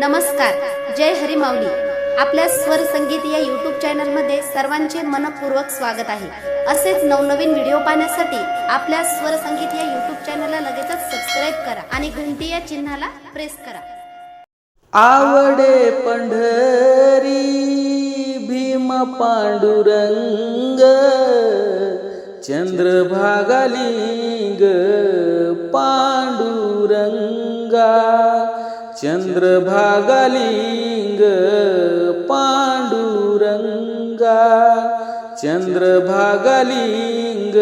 नमस्कार जय हरी माऊली आपल्या स्वर संगीत या युट्यूब चॅनलमध्ये सर्वांचे मनपूर्वक स्वागत आहे. असेच नवनवीन व्हिडिओ पाहण्यासाठी आपल्या स्वर संगीत या युट्यूब चॅनलला लगेचच सबस्क्राईब करा आणि घंटी या चिन्हाला प्रेस करा. आवडे पंढरी भीम पांडुरंग चंद्रभागालिंग पांडुरंगा. चंद्रभागालिंग पांडुरंगा। चंद्रभागालिंग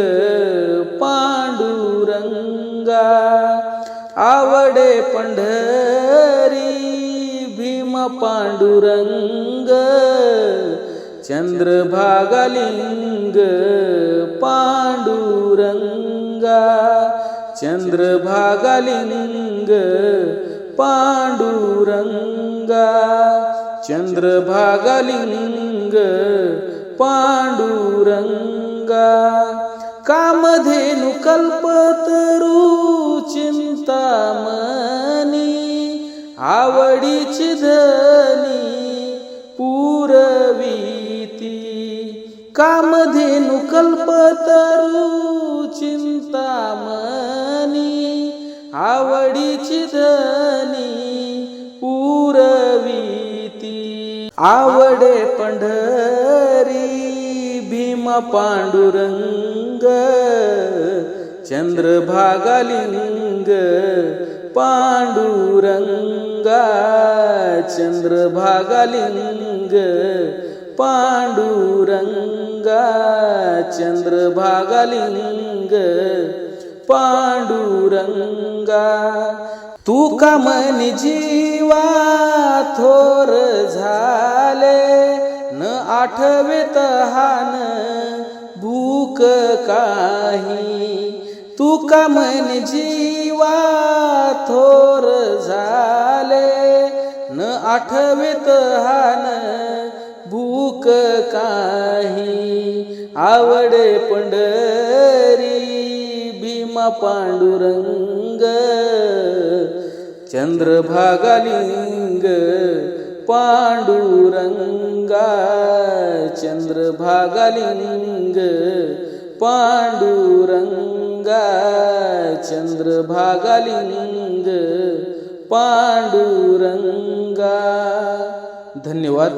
पांडुरंगा। आवडे पंढरी भीम पांडुरंग। चंद्रभागालिंग पांडुरंगा। चंद्रभागालिंग पांडुरंगा चंद्रभागालिंग पांडुरंगा कामधेनु कल्पतरू चिंतामणी आवडीची धनी पुरवीती कामधेनु कल्पतरू चिंतामणी आवडीची धनी आवडे पंढरी भीम पांडुरंग चंद्रभागालिंग पांडुरंगा चंद्रभागालिंग पांडुरंगा चंद्रभागालिंग पांडुरंगा। तू का मन जीवा थोर झा आठवेत हान भूक काही. तू का मन जीवा थोर झाले? न आठवेत हान भूक काही. आवडे पंढरी भीमा पांडुरंग चंद्रभागालिंग पांडुरंगा. चंद्रभागालिंग पांडुरंगा चंद्रभागालिंग पांडुरंगा. धन्यवाद.